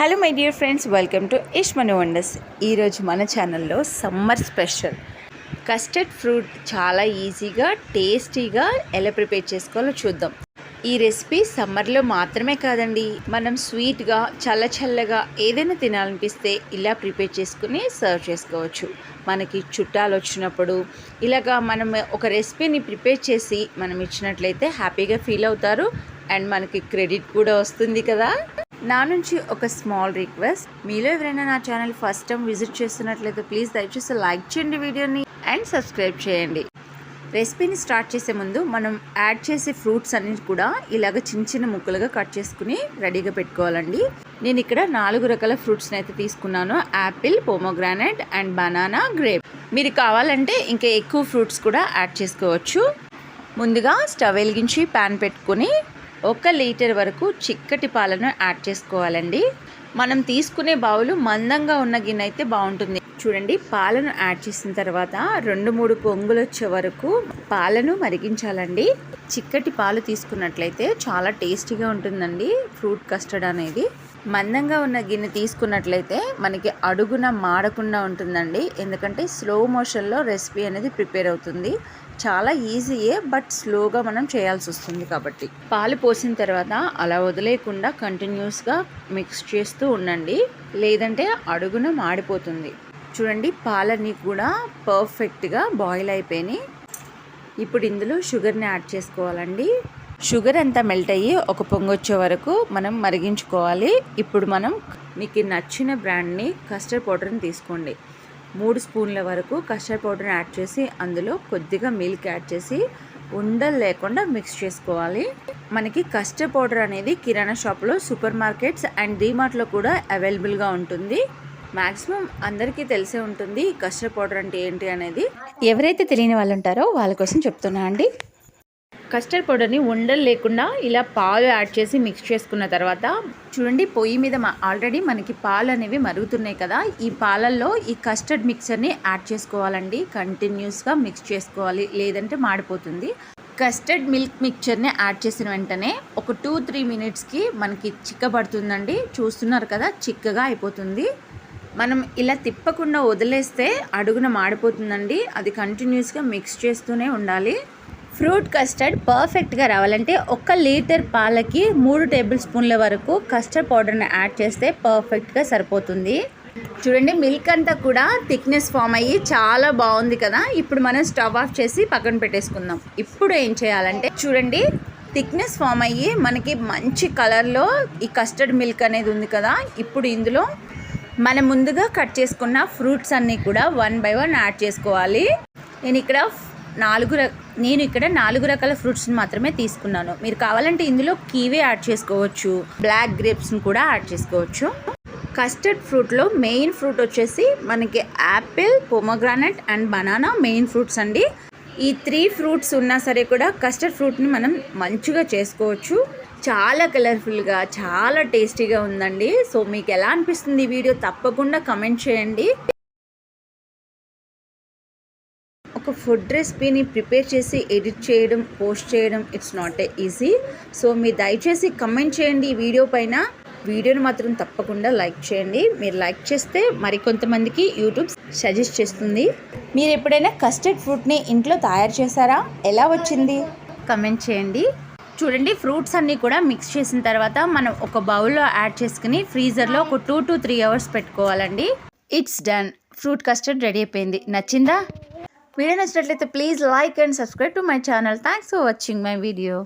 Hello my dear friends welcome to ish money wonders. ఈరోజు మన ఛానల్లో సమ్మర్ స్పెషల్. కస్టర్డ్ ఫ్రూట్ చాలా ఈజీగా టేస్టీగా ఎలా ప్రిపేర్ చేసుకోవాలో చూద్దాం. ఈ రెసిపీ సమ్మర్లో మాత్రమే కాదండి మనం స్వీట్గా చల్ల చల్లగా ఏదైనా తినాలనిపిస్తే ఇలా ప్రిపేర్ చేసుకుని సర్వ్ చేసుకోవచ్చు. మనకి చుట్టాలు వచ్చినప్పుడు ఇలాగా మనం ఒక రెసిపీని ప్రిపేర్ చేసి మనం ఇచ్చినట్లయితే హ్యాపీగా ఫీల్ అవుతారు. అండ్ మనకి క్రెడిట్ కూడా వస్తుంది కదా. నా నుంచి ఒక స్మాల్ రిక్వెస్ట్ మీలో ఎవరైనా నా ఛానల్ ఫస్ట్ టైం విజిట్ చేస్తున్నట్లయితే ప్లీజ్ దయచేసి లైక్ చేయండి వీడియోని అండ్ సబ్స్క్రైబ్ చేయండి. రెసిపీని స్టార్ట్ చేసే ముందు మనం యాడ్ చేసే ఫ్రూట్స్ అన్ని కూడా ఇలాగ చిన్న చిన్న ముక్కలుగా కట్ చేసుకుని రెడీగా పెట్టుకోవాలండి. నేను ఇక్కడ నాలుగు రకాల ఫ్రూట్స్ని అయితే తీసుకున్నాను. Apple pomegranate and banana grape మీరు కావాలంటే ఇంకా ఎక్కువ ఫ్రూట్స్ కూడా యాడ్ చేసుకోవచ్చు. ముందుగా స్టవ్ వెలిగించి ప్యాన్ పెట్టుకొని ఒక లీటర్ వరకు చిక్కటి పాలను యాడ్ చేసుకోవాలండి. మనం తీసుకునే బౌలు మందంగా ఉన్న గిన్నె అయితే బాగుంటుంది. చూడండి పాలను యాడ్ చేసిన తర్వాత రెండు మూడు పొంగులు వచ్చే వరకు పాలను మరిగించాలండి. చిక్కటి పాలు తీసుకున్నట్లయితే చాలా టేస్టీగా ఉంటుందండి ఫ్రూట్ కస్టర్డ్ అనేది. మందంగా ఉన్న గిన్నె తీసుకున్నట్లయితే మనకి అడుగున మాడకుండా ఉంటుందండి. ఎందుకంటే స్లో మోషన్లో రెసిపీ అనేది ప్రిపేర్ అవుతుంది. చాలా ఈజీయే బట్ స్లోగా మనం చేయాల్సి వస్తుంది కాబట్టి. పాలు పోసిన తర్వాత అలా వదిలేయకుండా కంటిన్యూస్గా మిక్స్ చేస్తూ ఉండండి. లేదంటే అడుగున మాడిపోతుంది. చూడండి పాలన్నీ కూడా పర్ఫెక్ట్గా బాయిల్ అయిపోయినాయి. ఇప్పుడు ఇందులో షుగర్ని యాడ్ చేసుకోవాలండి. షుగర్ అంతా మెల్ట్ అయ్యి ఒక పొంగొచ్చే వరకు మనం మరిగించుకోవాలి. ఇప్పుడు మనం మీకు నచ్చిన బ్రాండ్ని కస్టర్డ్ పౌడర్ని తీసుకోండి. మూడు స్పూన్ల వరకు కస్టర్డ్ పౌడర్ని యాడ్ చేసి అందులో కొద్దిగా మిల్క్ యాడ్ చేసి ఉండలు లేకుండా మిక్స్ చేసుకోవాలి. మనకి కస్టర్డ్ పౌడర్ అనేది కిరాణా షాప్లో సూపర్ మార్కెట్స్ అండ్ డీమార్ట్లో కూడా అవైలబుల్గా ఉంటుంది. మ్యాక్సిమం అందరికీ తెలిసే ఉంటుంది కస్టర్డ్ పౌడర్ అంటే ఏంటి అనేది. ఎవరైతే తెలియని వాళ్ళు ఉంటారో వాళ్ళ కోసం చెప్తున్నా అండి. కస్టర్డ్ పౌడర్ని ఉండలు లేకుండా ఇలా పాలు యాడ్ చేసి మిక్స్ చేసుకున్న తర్వాత చూడండి పొయ్యి మీద ఆల్రెడీ మనకి పాలు అనేవి మరుగుతున్నాయి కదా ఈ పాలల్లో ఈ కస్టర్డ్ మిక్చర్ని యాడ్ చేసుకోవాలండి. కంటిన్యూస్గా మిక్స్ చేసుకోవాలి లేదంటే మాడిపోతుంది. కస్టర్డ్ మిల్క్ మిక్చర్ని యాడ్ చేసిన వెంటనే ఒక టూ త్రీ మినిట్స్కి మనకి చిక్కబడుతుందండి. చూస్తున్నారు కదా చిక్కగా అయిపోతుంది. మనం ఇలా తిప్పకుండా వదిలేస్తే అడుగున మాడిపోతుందండి. అది కంటిన్యూస్గా మిక్స్ చేస్తూనే ఉండాలి. ఫ్రూట్ కస్టర్డ్ పర్ఫెక్ట్గా రావాలంటే ఒక లీటర్ పాలకి మూడు టేబుల్ స్పూన్ల వరకు కస్టర్డ్ పౌడర్ని యాడ్ చేస్తే పర్ఫెక్ట్గా సరిపోతుంది. చూడండి మిల్క్ అంతా కూడా థిక్నెస్ ఫామ్ అయ్యి చాలా బాగుంది కదా. ఇప్పుడు మనం స్టవ్ ఆఫ్ చేసి పక్కన పెట్టేసుకుందాం. ఇప్పుడు ఏం చేయాలంటే చూడండి థిక్నెస్ ఫామ్ అయ్యి మనకి మంచి కలర్లో ఈ కస్టర్డ్ మిల్క్ అనేది ఉంది కదా. ఇప్పుడు ఇందులో మనం ముందుగా కట్ చేసుకున్న ఫ్రూట్స్ అన్నీ కూడా వన్ బై వన్ యాడ్ చేసుకోవాలి. నేను ఇక్కడ నాలుగు నేను ఇక్కడ నాలుగు రకాల ఫ్రూట్స్ని మాత్రమే తీసుకున్నాను. మీరు కావాలంటే ఇందులో కీవే యాడ్ చేసుకోవచ్చు. బ్లాక్ గ్రేప్స్ని కూడా యాడ్ చేసుకోవచ్చు. కస్టర్డ్ ఫ్రూట్లో మెయిన్ ఫ్రూట్ వచ్చేసి మనకి apple pomegranate and banana main fruits అండి. ఈ త్రీ ఫ్రూట్స్ ఉన్నా సరే కూడా కస్టర్డ్ ఫ్రూట్ని మనం మంచిగా చేసుకోవచ్చు. చాలా కలర్ఫుల్గా చాలా టేస్టీగా ఉందండి. సో మీకు ఎలా అనిపిస్తుంది ఈ వీడియో తప్పకుండా కమెంట్ చేయండి. ఒక ఫుడ్ రెసిపీని ప్రిపేర్ చేసి ఎడిట్ చేయడం పోస్ట్ చేయడం it's not a easy. So మీరు దయచేసి కమెంట్ చేయండి ఈ వీడియో పైన. వీడియోని మాత్రం తప్పకుండా లైక్ చేయండి. మీరు లైక్ చేస్తే మరికొంతమందికి యూట్యూబ్ సజెస్ట్ చేస్తుంది. మీరు ఎప్పుడైనా కస్టర్డ్ ఫ్రూట్ని ఇంట్లో తయారు చేశారా? ఎలా వచ్చింది? కమెంట్ చేయండి. చూడండి ఫ్రూట్స్ అన్నీ కూడా మిక్స్ చేసిన తర్వాత మనం ఒక బౌల్లో యాడ్ చేసుకుని ఫ్రీజర్లో ఒక టూ టు త్రీ అవర్స్ పెట్టుకోవాలండి. It's done. Fruit custard ready అయిపోయింది. నచ్చిందా? వీడియో నచ్చినట్లయితే please like and subscribe to my channel. Thanks for watching my video